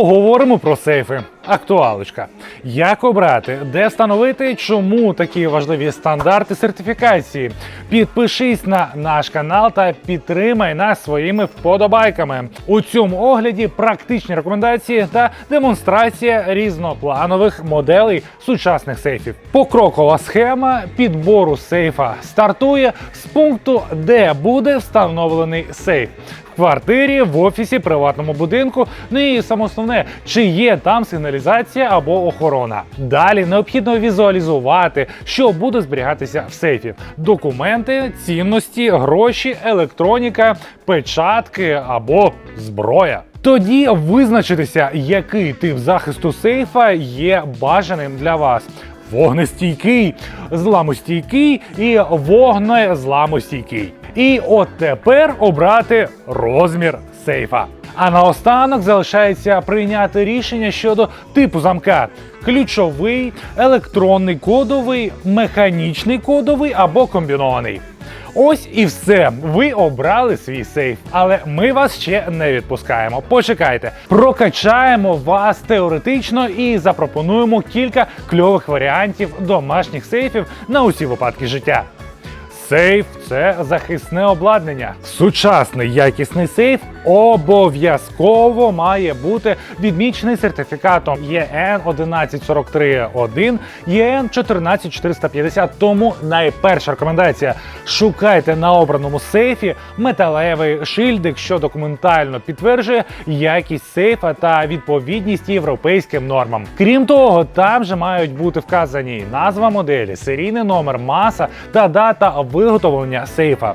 Поговоримо про сейфи. Актуалочка. Як обрати, де встановити, чому такі важливі стандарти сертифікації? Підпишись на наш канал та підтримай нас своїми вподобайками. У цьому огляді практичні рекомендації та демонстрація різнопланових моделей сучасних сейфів. Покрокова схема підбору сейфа стартує з пункту, де буде встановлений сейф. В квартирі, в офісі, приватному будинку. Ну і саме основне, чи є там сигналізація або охорона. Далі необхідно візуалізувати, що буде зберігатися в сейфі: документи, цінності, гроші, електроніка, печатки або зброя. Тоді визначитися, який тип захисту сейфа є бажаним для вас. Вогнестійкий, зламостійкий і вогнезламостійкий. І от тепер обрати розмір сейфа. А наостанок залишається прийняти рішення щодо типу замка: ключовий, електронний кодовий, механічний кодовий або комбінований. Ось і все. Ви обрали свій сейф, але ми вас ще не відпускаємо. Почекайте, прокачаємо вас теоретично і запропонуємо кілька кльових варіантів домашніх сейфів на усі випадки життя. Сейф це захисне обладнання. Сучасний якісний сейф обов'язково має бути відмічений сертифікатом ЄН 11441, ЄН 14450. Тому найперша рекомендація: шукайте на обраному сейфі металевий шильдик, що документально підтверджує якість сейфа та відповідність європейським нормам. Крім того, там же мають бути вказані назва моделі, серійний номер, маса та дата виготовлення сейфа.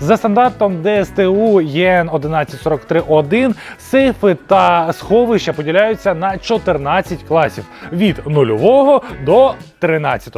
За стандартом ДСТУ ЄН 11441 сейфи та сховища поділяються на 14 класів від 0 до 13.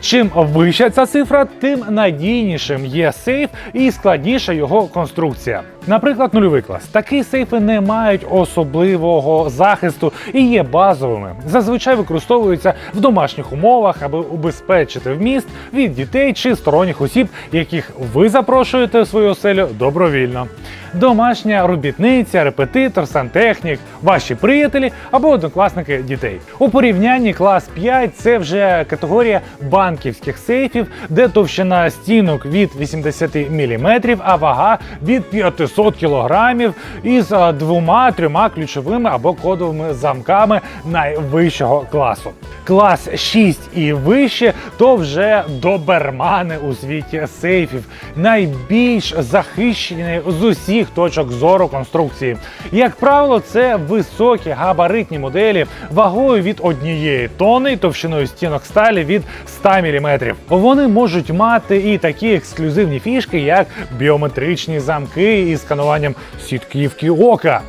Чим вища ця цифра, тим надійнішим є сейф і складніша його конструкція. Наприклад, нульовий клас. Такі сейфи не мають особливого захисту і є базовими. Зазвичай використовуються в домашніх умовах, аби убезпечити вміст від дітей чи сторонніх осіб, яких ви запрошуєте в свою оселю добровільно. Домашня робітниця, репетитор, сантехнік, ваші приятелі або однокласники дітей. У порівнянні клас 5 це вже категорія банківських сейфів, де товщина стінок від 80 мм, а вага від 500 кг із двома-трьома ключовими або кодовими замками найвищого класу. Клас 6 і вище то вже добермани у світі сейфів, найбільш захищені з усіх точок зору конструкції. Як правило, це високі габаритні моделі вагою від однієї тонни і товщиною стінок сталі від 100 мм. Вони можуть мати і такі ексклюзивні фішки, як біометричні замки із скануванням сітківки ока.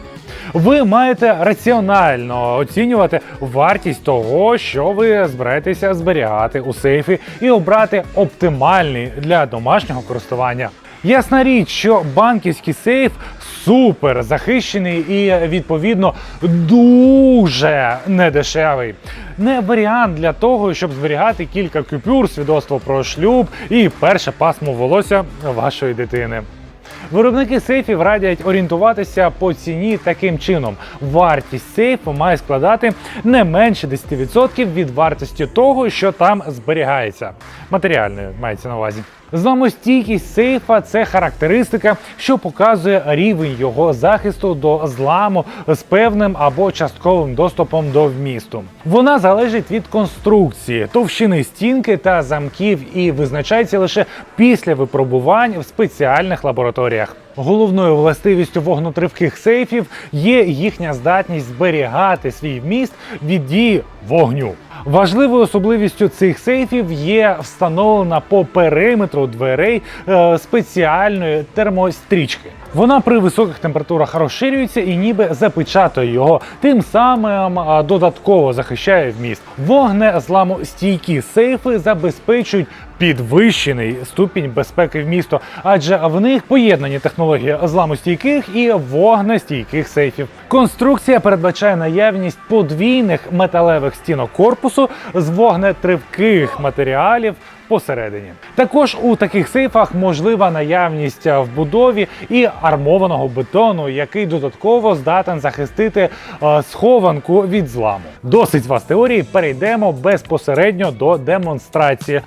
Ви маєте раціонально оцінювати вартість того, що ви збираєтеся зберігати у сейфі, і обрати оптимальний для домашнього користування. Ясна річ, що банківський сейф супер захищений і відповідно дуже недешевий. Не варіант для того, щоб зберігати кілька купюр, свідоцтво про шлюб і перше пасмо волосся вашої дитини. Виробники сейфів радять орієнтуватися по ціні таким чином. Вартість сейфу має складати не менше 10% від вартості того, що там зберігається. Матеріальної мається на увазі. Зламостійкість сейфа це характеристика, що показує рівень його захисту до зламу з певним або частковим доступом до вмісту. Вона залежить від конструкції, товщини стінки та замків і визначається лише після випробувань в спеціальних лабораторіях. Головною властивістю вогнотривких сейфів є їхня здатність зберігати свій вміст від дії вогню. Важливою особливістю цих сейфів є встановлена по периметру дверей е, спеціальної термострічки. Вона при високих температурах розширюється і ніби запечатує його, тим самим е, додатково захищає вміст. Вогнезламостійкі сейфи забезпечують підвищений ступінь безпеки вмісту, адже в них поєднані технології зламостійких і вогнестійких сейфів. Конструкція передбачає наявність подвійних металевих стінок корпусу з вогнетривких матеріалів посередині. Також у таких сейфах можлива наявність вбудові і армованого бетону, який додатково здатен захистити е, схованку від зламу. Досить вас теорії, перейдемо безпосередньо до демонстрації.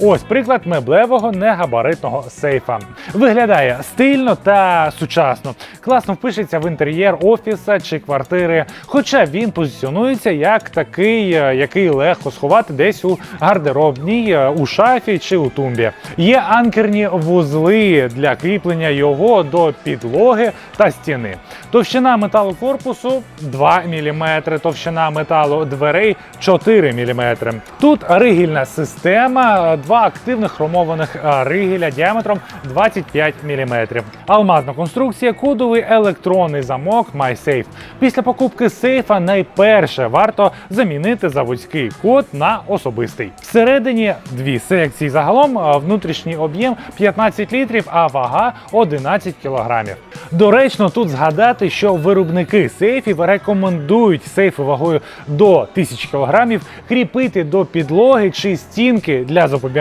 Ось приклад меблевого негабаритного сейфа. Виглядає стильно та сучасно. Класно впишеться в інтер'єр офіса чи квартири. Хоча він позиціонується як такий, е, який легко сховати десь у гардеробній, е, у шафі чи у тумбі. Є анкерні вузли для кріплення його до підлоги та стіни. Товщина металу корпусу 2 мм, товщина металу дверей 4 мм. Тут ригільна система, два активних хромованих е, ригеля діаметром 25 мм. Алмазна конструкція, кодовий електронний замок MySafe. Після покупки сейфа найперше варто замінити заводський код на особистий. Всередині дві секції загалом е, внутрішній об'єм 15 літрів, а вага 11 кілограмів. Доречно тут згадати, що виробники сейфів рекомендують сейфи вагою до 1000 кг кріпити до підлоги чи стінки для запобігання.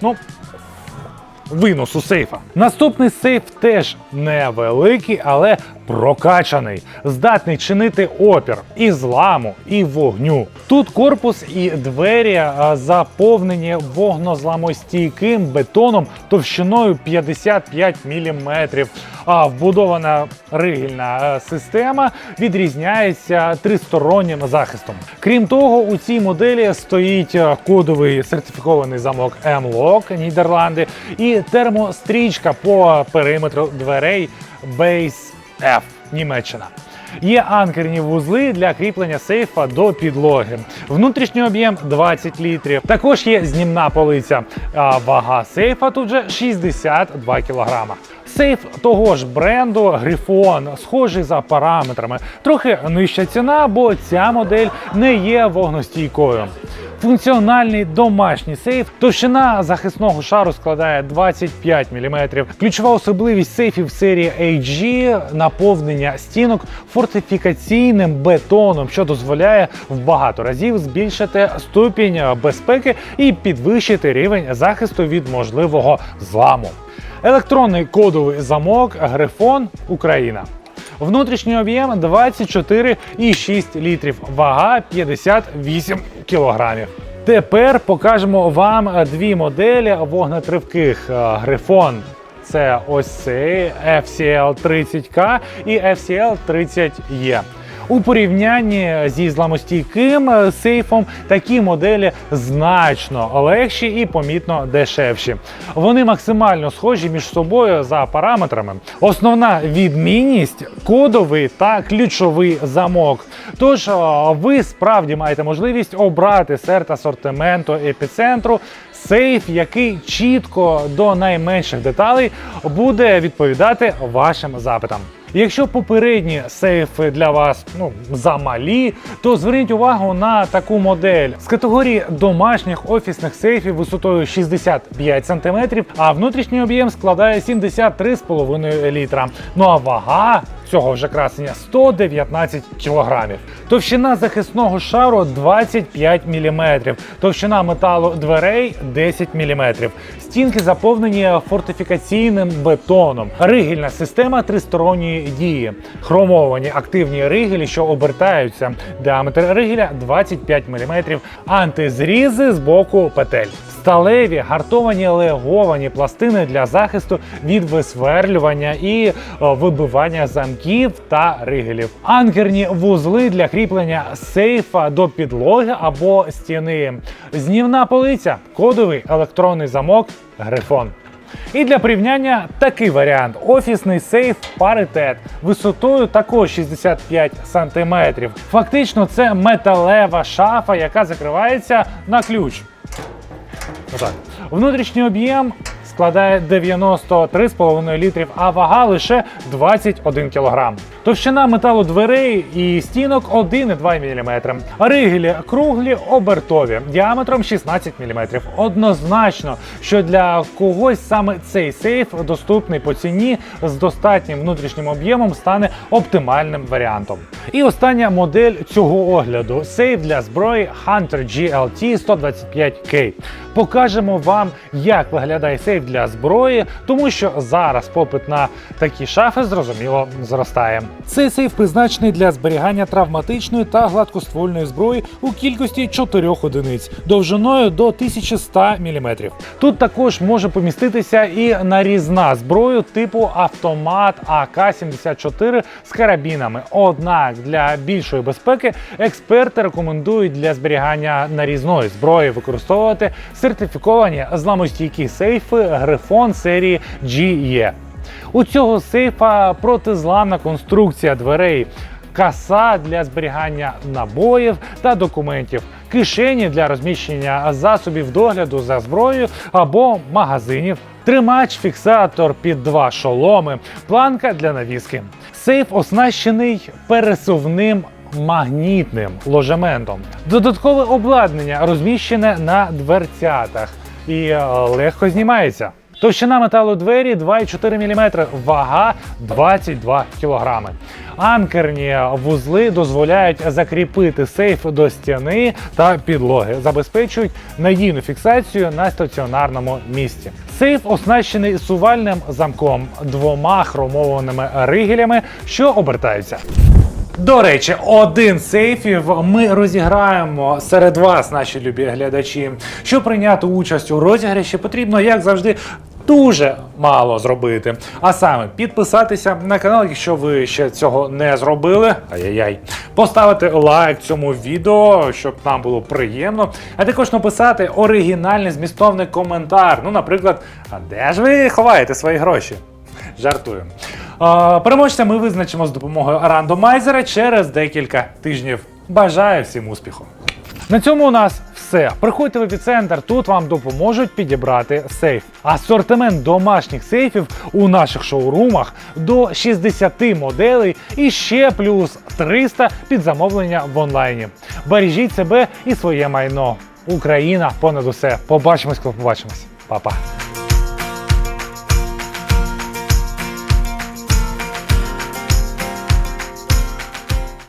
Ну, Виносу сейфа. Наступний сейф теж невеликий, але прокачаний, здатний чинити опір і зламу, і вогню. Тут корпус і двері заповнені вогнозламостійким бетоном товщиною 55 мм. А вбудована ригільна е, система відрізняється тристороннім захистом. Крім того, у цій моделі стоїть кодовий сертифікований замок M-Lock Нідерланди і термострічка по периметру дверей Base F Німеччина. Є анкерні вузли для кріплення сейфа до підлоги. Внутрішній об'єм 20 літрів. Також є знімна полиця. А вага сейфа тут вже 62 кілограма. Сейф того ж бренду Грифон, схожий за параметрами. Трохи нижча ціна, бо ця модель не є вогностійкою. Функціональний домашній сейф. Товщина захисного шару складає 25 мм. Ключова особливість сейфів серії AG – наповнення стінок фортифікаційним бетоном, що дозволяє в багато разів збільшити ступінь безпеки і підвищити рівень захисту від можливого зламу. Електронний кодовий замок Грифон Україна. Внутрішній об'єм 24,6 літрів, вага 58 кілограмів. Тепер покажемо вам дві моделі вогнетривких е, Грифон. Це ось цей FCL 30K і FCL 30E. У порівнянні зі зламостійким е, сейфом такі моделі значно легші і помітно дешевші. Вони максимально схожі між собою за параметрами. Основна відмінність кодовий та ключовий замок. Тож е, ви справді маєте можливість обрати серед асортименту епіцентру сейф, який чітко до найменших деталей буде відповідати вашим запитам. Якщо попередні сейфи для вас ну замалі, то зверніть увагу на таку модель з категорії домашніх офісних сейфів висотою 65 см, а внутрішній об'єм складає 73,5 літра. Ну а вага цього вже красення 119 кілограмів. Товщина захисного шару 25 мм, товщина металу дверей 10 мм. Стінки заповнені фортифікаційним бетоном. Ригельна система тристоронньої дії. Хромовані активні ригелі, що обертаються. Діаметр ригеля 25 мм. Антизрізи з боку петель. Сталеві гартовані леговані пластини для захисту від висверлювання і е, вибивання замків та ригелів. Анкерні вузли для кріплення сейфа до підлоги або стіни. Знівна полиця, кодовий електронний замок, грифон. І для порівняння такий варіант: офісний сейф паритет висотою також 65 см. Фактично, це металева шафа, яка закривається на ключ. Отак. Внутрішній об'єм складає 93,5 літрів, а вага лише 21 кг. Товщина металу дверей і стінок 1,2 мм. Ригелі круглі обертові діаметром 16 мм. Однозначно, що для когось саме цей сейф доступний по ціні з достатнім внутрішнім об'ємом стане оптимальним варіантом. І остання модель цього огляду сейф для зброї Hunter GLT 125K. Покажемо вам, як виглядає сейф для зброї, тому що зараз попит на такі шафи зрозуміло зростає. Цей сейф призначений для зберігання травматичної та гладкоствольної зброї у кількості 4 одиниць довжиною до 1100 мм. Тут також може поміститися і нарізна зброю типу автомат АК-74 з карабінами. Однак для більшої безпеки експерти рекомендують для зберігання нарізної зброї використовувати сертифіковані зламостійкі сейфи Грифон серії GE. У цього сейфа протизламна конструкція дверей. Каса для зберігання набоїв та документів, кишені для розміщення засобів догляду за зброєю або магазинів, тримач, фіксатор під два шоломи, планка для навіски. Сейф оснащений пересувним магнітним ложементом. Додаткове обладнання розміщене на дверцятах і е, легко знімається. Товщина металу двері 2,4 мм, вага 22 кг. Анкерні вузли дозволяють закріпити сейф до стіни та підлоги, забезпечують надійну фіксацію на стаціонарному місці. Сейф оснащений сувальним замком, двома хромованими ригелями, що обертаються. До речі, один сейфів ми розіграємо серед вас, наші любі глядачі. Щоб прийняти участь у розіграші, потрібно, як завжди, дуже мало зробити. А саме підписатися на канал, якщо ви ще цього не зробили. Ай-яй-яй. Поставити лайк цьому відео, щоб нам було приємно. А також написати оригінальний змістовний коментар. Ну, наприклад, а де ж ви ховаєте свої гроші? Жартую. Переможця ми визначимо з допомогою рандомайзера через декілька тижнів. Бажаю всім успіху! На цьому у нас все. Приходьте в епіцентр, тут вам допоможуть підібрати сейф. Асортимент домашніх сейфів у наших шоурумах до 60 моделей і ще плюс 300 під замовлення в онлайні. Бережіть себе і своє майно. Україна понад усе. Побачимось, коли побачимось. Па-па.